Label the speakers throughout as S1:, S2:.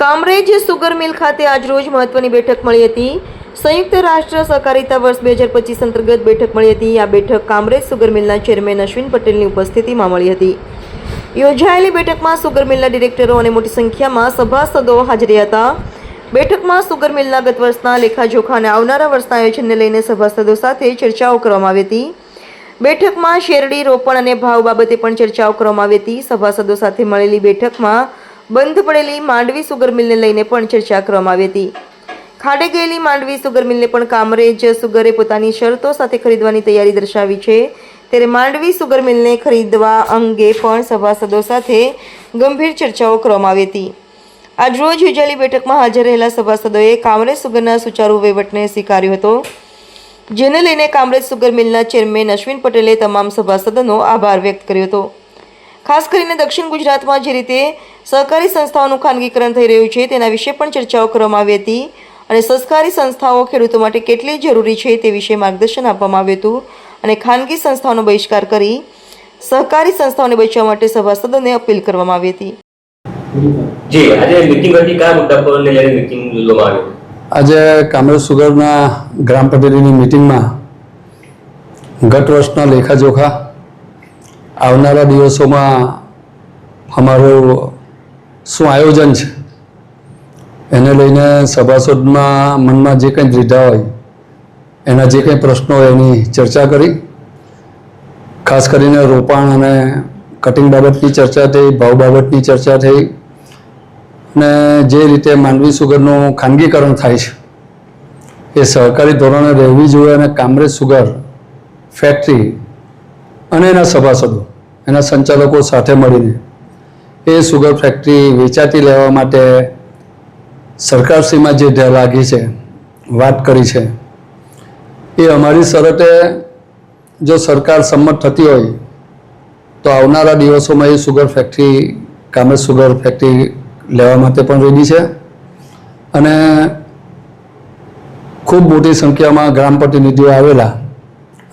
S1: Kamrej sugar મિલ ખાતે આજરોજ મહત્વની બેઠક મળી હતી. સંયુક્ત રાષ્ટ્ર સહકારિતા વર્ષ બે હજાર પચીસ અંતર્ગત બેઠક મળી હતી. આ બેઠક કામરેજ સુગર મિલના ચેરમેન અશ્વિન પટેલની ઉપસ્થિતિમાં મળી હતી. યોજાયેલી બેઠકમાં સુગર મિલના ડિરેક્ટરો અને મોટી સંખ્યામાં સભાસદો હાજરી હતા. બેઠકમાં સુગર મિલના ગત વર્ષના લેખાજોખા અને આવનારા વર્ષના આયોજનને લઈને સભાસદો સાથે ચર્ચાઓ કરવામાં આવી હતી. બેઠકમાં શેરડી રોપણ અને ભાવ બાબતે પણ ચર્ચાઓ કરવામાં આવી હતી. સભાસદો સાથે મળેલી બેઠકમાં બંધ પડેલી માંડવી સુગર મિલને લઈને પણ ચર્ચા કરવામાં આવી હતી. ખાડે ગયેલી માંડવી સુગર મિલને પણ કામરેજ સુગરે પોતાની શરતો સાથે ખરીદવાની તૈયારી દર્શાવી છે. ત્યારે માંડવી સુગર મિલને ખરીદવા અંગે પણ સભાસદો સાથે ગંભીર ચર્ચાઓ કરવામાં આવી હતી. આજરોજ યોજાયેલી બેઠકમાં હાજર રહેલા સભાસદોએ કામરેજ સુગરના સુચારુ વહીવટને સ્વીકાર્યો હતો. જેને લઈને કામરેજ સુગર મિલના ચેરમેન અશ્વિન પટેલે તમામ સભાસદોનો આભાર વ્યક્ત કર્યો હતો. ખાસ કરીને દક્ષિણ ગુજરાતમાં જે રીતે સહકારી સંસ્થાઓનું ખાનગીકરણ થઈ રહ્યું છે તેના વિશે પણ ચર્ચાઓ કરવામાં આવી હતી અને સહકારી સંસ્થાઓ ખેડૂતો માટે કેટલી જરૂરી છે તે વિશે માર્ગદર્શન આપવામાં આવ્યું હતું અને ખાનગી સંસ્થાઓનો બહિષ્કાર કરી સહકારી સંસ્થાઓને બચાવવા માટે સભાસદોને અપીલ કરવામાં આવી હતી.
S2: જી આજે મીટિંગ હતી કયા મુદ્દા પર લઈને મીટિંગ યોજવામાં આવી
S3: આજે કામરેજ સુગરના ગ્રામ પટેલીની મિટિંગમાં ગત વર્ષના લેખાજોખા આવનારા દિવસોમાં અમારું શું આયોજન છે? એને લઈને સભાસદમાં મનમાં જે કંઈ દ્વિધા હોય, એના જે કંઈ પ્રશ્નો હોય એની ચર્ચા કરી. ખાસ કરીને રોપાણ અને કટિંગ બાબતની ચર્ચા થઈ, ભાવ બાબતની ચર્ચા થઈ. અને જે રીતે માંડવી સુગરનું ખાનગીકરણ થાય છે, એ સહકારી ધોરણે રહેવી જોઈએ અને કામરેજ સુગર ફેક્ટરી અને એના સભાસદો, એના સંચાલકો સાથે મળીને એ સુગર ફેક્ટરી વેચાતી લેવા માટે સરકારશ્રીમાં જે લાગી છે, વાત કરી છે, એ અમારી શરતે જો સરકાર સંમત થતી હોય, તો આવનારા દિવસોમાં એ sugar factory Kamrej sugar factory લેવા માટે પણ રેડી છે. અને ખૂબ મોટી સંખ્યામાં ગ્રામ પ્રતિનિધિઓ આવેલા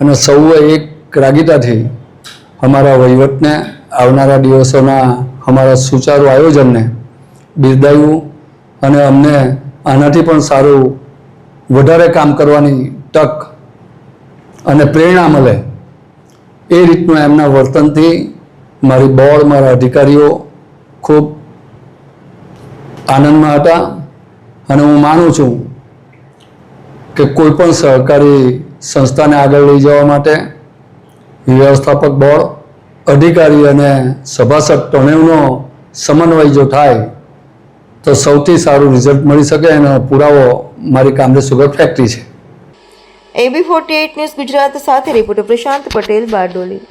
S3: અને સૌએ એક રાગીતાથી અમારા વહીવટને આવનારા દિવસોના અમારા સુચારુ આયોજનને બિરદાવ્યું અને અમને આનાથી પણ સારું વધારે કામ કરવાની તક અને પ્રેરણા મળે એ રીતનું એમના વર્તનથી મારી બોર્ડ, મારા અધિકારીઓ ખૂબ આનંદમાં હતા અને હું માનું છું કે કોઈ પણ સહકારી સંસ્થાને આગળ લઈ જવા માટે વ્યવસ્થાપક બોર્ડ, અધિકારી અને સભાસદ ત્રણેયનો સમન્વય જો થાય, તો સૌથી સારું રિઝલ્ટ મળી શકે એનો પુરાવો મારી કામરે સુગર ફેક્ટરી છે.
S1: એબી ફોર્ટી ન્યૂઝ ગુજરાત સાથે રિપોર્ટર પ્રશાંત પટેલ બારડોલી.